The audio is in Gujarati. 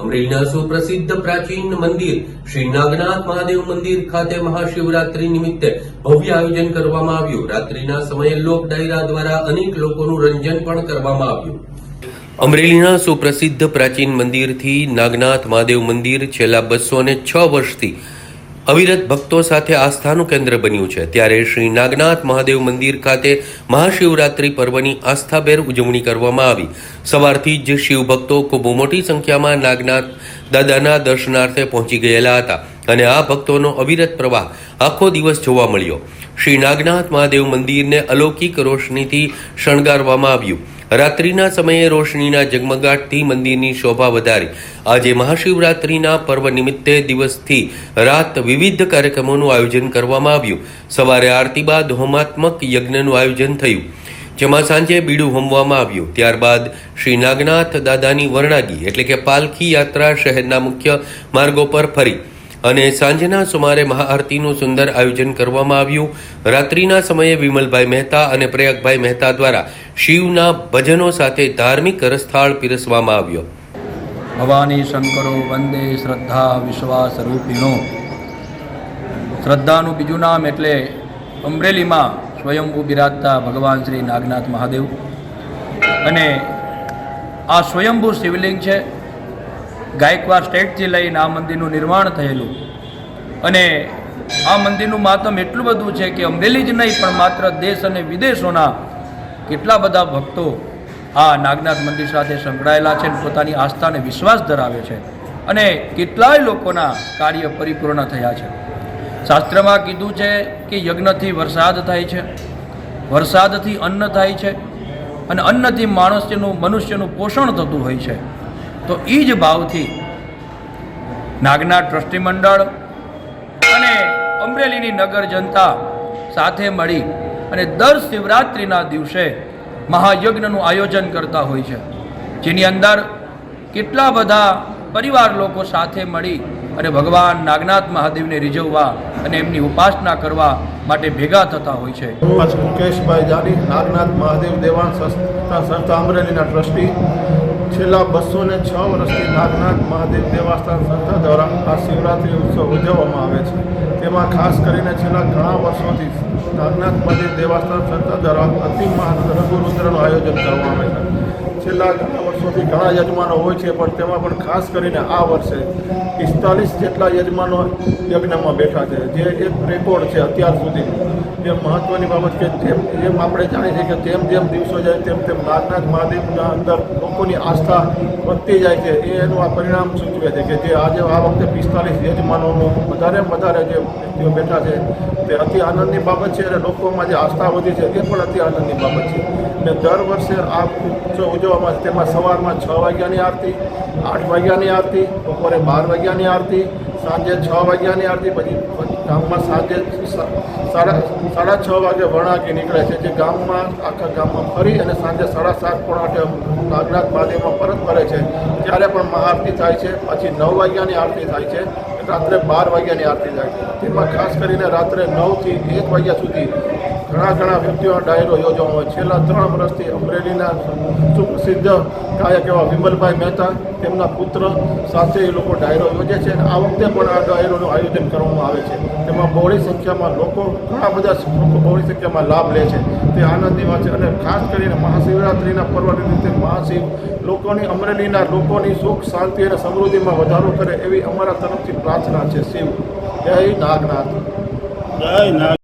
અમરેલીના સુપ્રસિદ્ધ પ્રાચીન મંદિર શ્રી નાગનાથ મહાદેવ મંદિર ખાતે મહાશિવરાત્રી નિમિત્તે ભવ્ય આયોજન કરવામાં આવ્યું. રાત્રિના સમયે લોક ડાયરા દ્વારા અનેક લોકોનું રંજન પણ કરવામાં આવ્યું. અમરેલીના સુપ્રસિદ્ધ પ્રાચીન મંદિરથી નાગનાથ મહાદેવ મંદિર છેલ્લા બસો ને છ વર્ષથી અવિરત ભક્તો સાથે આસ્થાનું કેન્દ્ર બન્યું છે. ત્યારે શ્રી નાગનાથ મહાદેવ મંદિર ખાતે મહાશિવરાત્રિ પર્વની આસ્થાભેર ઉજવણી કરવામાં આવી. સવારથી જ શિવભક્તો ખૂબ મોટી સંખ્યામાં નાગનાથ દાદાના દર્શનાર્થે પહોંચી ગયેલા હતા. અને આ ભક્તોનો અવિરત પ્રવાહ આખો દિવસ જોવા મળ્યો. શ્રી નાગનાથ મહાદેવ મંદિરને અલૌકિક રોશનીથી શણગારવામાં આવ્યું. રાત્રિના સમયે રોશનીના ઝગમગાટથી મંદિરની શોભા વધારી. આજે મહાશિવરાત્રિના પર્વ નિમિત્તે દિવસથી રાત વિવિધ કાર્યક્રમોનું આયોજન કરવામાં આવ્યું. સવારે આરતી બાદ હોમાત્મક યજ્ઞનું આયોજન થયું. જેમાં સાંજે બીડું હોમવામાં આવ્યું. ત્યારબાદ શ્રી નાગનાથ દાદાની વર્ણાગી એટલે કે પાલખી યાત્રા શહેરના મુખ્ય માર્ગો પર ફરી. અને સાંજના સુમારે મહાઆરતીનું સુંદર આયોજન કરવામાં આવ્યું. રાત્રિના સમયે વિમલભાઈ મહેતા અને પ્રયાગભાઈ મહેતા દ્વારા શિવના ભજનો સાથે ધાર્મિક રસથાળ પીરસવામાં આવ્યો. ભવાની શંકરો વંદે શ્રદ્ધા વિશ્વાસ રૂપિણો શ્રદ્ધાનું બીજું નામ એટલે અમરેલીમાં સ્વયંભૂ બિરાજતા ભગવાન શ્રી નાગનાથ મહાદેવ. અને આ સ્વયંભૂ શિવલિંગ છે ગાયકવાડ સ્ટેટથી લઈને આ મંદિરનું નિર્માણ થયેલું. અને આ મંદિરનું માતમ એટલું બધું છે કે અમરેલી જ નહીં, પણ માત્ર દેશ અને વિદેશોના કેટલા બધા ભક્તો આ નાગનાથ મંદિર સાથે સંકળાયેલા છે પોતાની આસ્થા અને વિશ્વાસ ધરાવે છે. અને કેટલાય લોકોના કાર્ય પરિપૂર્ણ થયા છે. શાસ્ત્રમાં કીધું છે કે યજ્ઞથી વરસાદ થાય છે. વરસાદથી અન્ન થાય છે. અને અન્નથી માણસનું મનુષ્યનું પોષણ થતું હોય છે. તો એ જ ભાવથી નાગના ટ્રસ્ટી મંડળ અને અમરેલીની નગર જનતા સાથે મળી અને દર શિવરાત્રિના દિવસે મહાયજ્ઞનું આયોજન કરતા હોય છે. જેની અંદર કેટલા બધા પરિવાર લોકો સાથે મળી અને ભગવાન નાગનાથ મહાદેવને રીઝવવા અને એમની ઉપાસના કરવા માટે ભેગા થતા હોય છે. મુકેશભાઈ જાની, નાગનાથ મહાદેવ દેવાન સંસ્થા સંસ્થા અમરેલીના ટ્રસ્ટી છેલ્લા બસો ને છ વર્ષથી નાગનાથ મહાદેવ દેવાસ્થાન સંસ્થા દ્વારા આ શિવરાત્રિ ઉત્સવ ઉજવવામાં આવે છે. તેમાં ખાસ કરીને છેલ્લા ઘણા વર્ષોથી નાગનાથ મહાદેવ દેવાસ્થાન સંસ્થા દ્વારા અતિ રઘુરુદ્રનું આયોજન કરવામાં આવે છે છેલ્લા ઘણા વર્ષોથી ઘણા યજમાનો હોય છે, પણ તેમાં પણ ખાસ કરીને આ વર્ષે પિસ્તાલીસ જેટલા યજમાનો યજ્ઞમાં બેઠા છે. જે એક રેકોર્ડ છે અત્યાર સુધી. જે મહત્ત્વની બાબત કે જેમ જેમ આપણે જાણીએ છીએ કે જેમ જેમ દિવસો જાય તેમ તેમ નાગનાથ મહાદેવના અંદર લોકોની આસ્થા વધતી જાય છે. એ એનું આ પરિણામ સૂચવે છે કે જે આજે આ વખતે પિસ્તાલીસ યજમાનોનું વધારે વધારે જે વ્યક્તિઓ બેઠા છે, તે અતિ આનંદની બાબત છે અને લોકોમાં જે આસ્થા વધી છે તે પણ અતિ આનંદની બાબત છે. અને દર વર્ષે આ ઉત્સવ ઉજવવામાં આવે તેમાં સવારમાં છ વાગ્યાની આરતી, આઠ વાગ્યાની આરતી, બપોરે બાર વાગ્યાની આરતી, સાંજે છ વાગ્યાની આરતી, પછી ગામમાં સાંજે સાડા સાડા છ વાગે વણાકી નીકળે છે, જે ગામમાં, આખા ગામમાં ફરી અને સાંજે સાડા સાત પણ આઠે નાગનાથ મહાદેવમાં પરત ફરે છે. ત્યારે પણ મહાઆરતી થાય છે, પછી નવ વાગ્યાની આરતી થાય છે, રાત્રે બાર વાગ્યાની આરતી થાય છે. તેમાં ખાસ કરીને રાત્રે નવથી એક વાગ્યા સુધી ઘણા ઘણા વ્યક્તિઓનો ડાયરો યોજવામાં હોય. છેલ્લા ત્રણ વર્ષથી અમરેલીના સુપ્રસિદ્ધ ગાયક એવા વિમલભાઈ મહેતા, તેમના પુત્ર સાથે એ લોકો ડાયરો યોજે છે અને આ વખતે પણ આ ડાયરોનું આયોજન કરવામાં આવે છે. તેમાં બહોળી સંખ્યામાં લોકો, ઘણા બધા લોકો બહોળી સંખ્યામાં લાભ લે છે. તે આનંદની વાત છે અને ખાસ કરીને મહાશિવરાત્રિના પર્વ નિમિત્તે મહાશિવ લોકોની, અમરેલીના લોકોની સુખ, શાંતિ અને સમૃદ્ધિમાં વધારો કરે એવી અમારા તરફથી પ્રાર્થના છે. શિવ. જય નાગનાથ. જય નાગ